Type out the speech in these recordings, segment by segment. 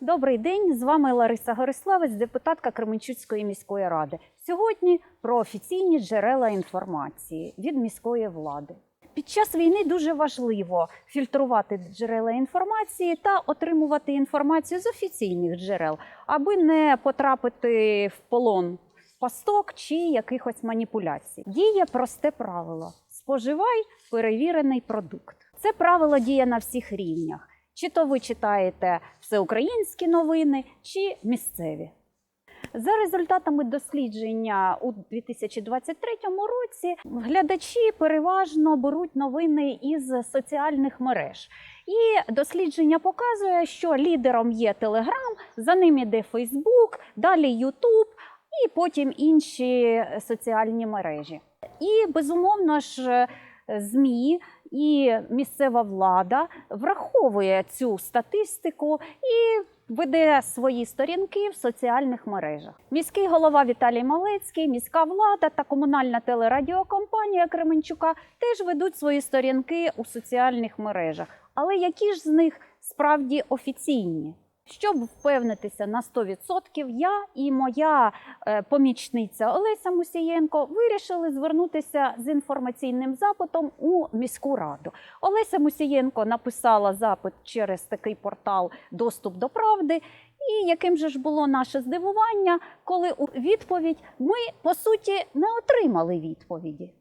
Добрий день, з вами Лариса Гориславець, депутатка Кременчуцької міської ради. Сьогодні про офіційні джерела інформації від міської влади. Під час війни дуже важливо фільтрувати джерела інформації та отримувати інформацію з офіційних джерел, аби не потрапити в полон пасток чи якихось маніпуляцій. Діє просте правило: споживай перевірений продукт. Це правило діє на всіх рівнях. Чи то ви читаєте всеукраїнські новини, чи місцеві. За результатами дослідження у 2023 році глядачі переважно беруть новини із соціальних мереж. І дослідження показує, що лідером є Телеграм, за ним іде Фейсбук, далі Ютуб і потім інші соціальні мережі. І безумовно ж ЗМІ і місцева влада враховує цю статистику і веде свої сторінки в соціальних мережах. Міський голова Віталій Малецький, міська влада та комунальна телерадіокомпанія Кременчука теж ведуть свої сторінки у соціальних мережах. Але які ж з них справді офіційні? Щоб впевнитися на 100%, я і моя е, помічниця Олеся Мусієнко вирішили звернутися з інформаційним запитом у міську раду. Олеся Мусієнко написала запит через такий портал Доступ до правди. І яким же ж було наше здивування, коли у відповідь ми по суті не отримали відповіді.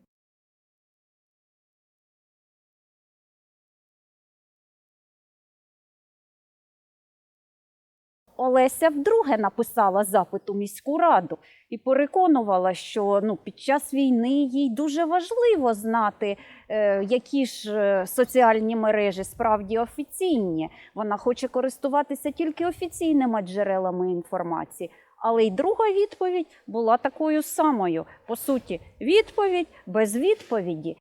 Олеся вдруге написала запит у міську раду і переконувала, що ну, під час війни їй дуже важливо знати, е, які ж е, соціальні мережі справді офіційні. Вона хоче користуватися тільки офіційними джерелами інформації. Але й друга відповідь була такою самою. По суті, відповідь без відповіді.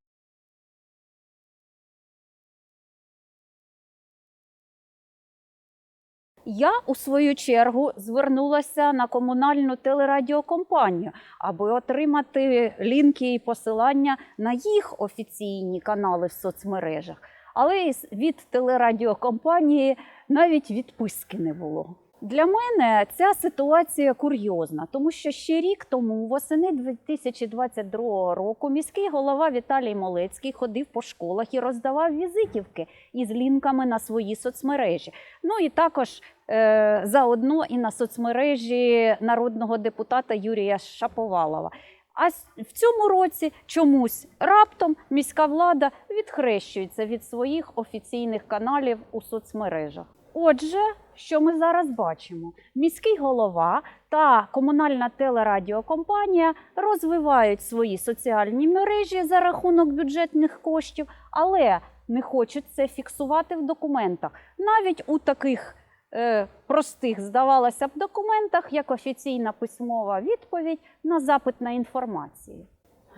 Я у свою чергу звернулася на комунальну телерадіокомпанію, аби отримати лінки і посилання на їх офіційні канали в соцмережах. Але від телерадіокомпанії навіть відписки не було. Для мене ця ситуація курйозна, тому що ще рік тому, восени 2022 року, міський голова Віталій Молецький ходив по школах і роздавав візитівки із лінками на свої соцмережі. Ну і також е, заодно і на соцмережі народного депутата Юрія Шаповалова. А в цьому році чомусь раптом міська влада відхрещується від своїх офіційних каналів у соцмережах. Отже, що ми зараз бачимо? Міський голова та комунальна телерадіокомпанія розвивають свої соціальні мережі за рахунок бюджетних коштів, але не хочуть це фіксувати в документах. Навіть у таких е, простих, здавалося б, документах, як офіційна письмова відповідь на запит на інформацію.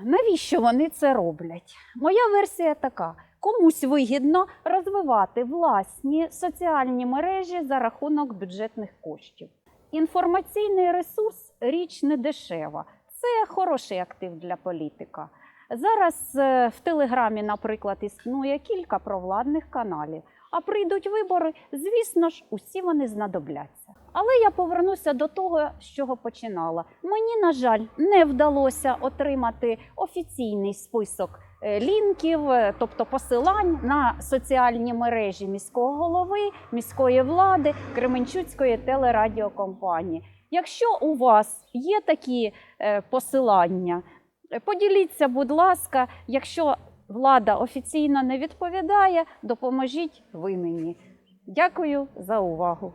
Навіщо вони це роблять? Моя версія така: комусь вигідно розвивати власні соціальні мережі за рахунок бюджетних коштів. Інформаційний ресурс річ не дешева. Це хороший актив для політика. Зараз е, в Телеграмі, наприклад, існує кілька провладних каналів. А прийдуть вибори, звісно ж, усі вони знадобляться. Але я повернуся до того, з чого починала. Мені, на жаль, не вдалося отримати офіційний список е, лінків, е, тобто посилань на соціальні мережі міського голови, міської влади, Кременчуцької телерадіокомпанії. Якщо у вас є такі е, посилання, поділіться, будь ласка, якщо влада офіційно не відповідає, допоможіть ви мені. Дякую за увагу.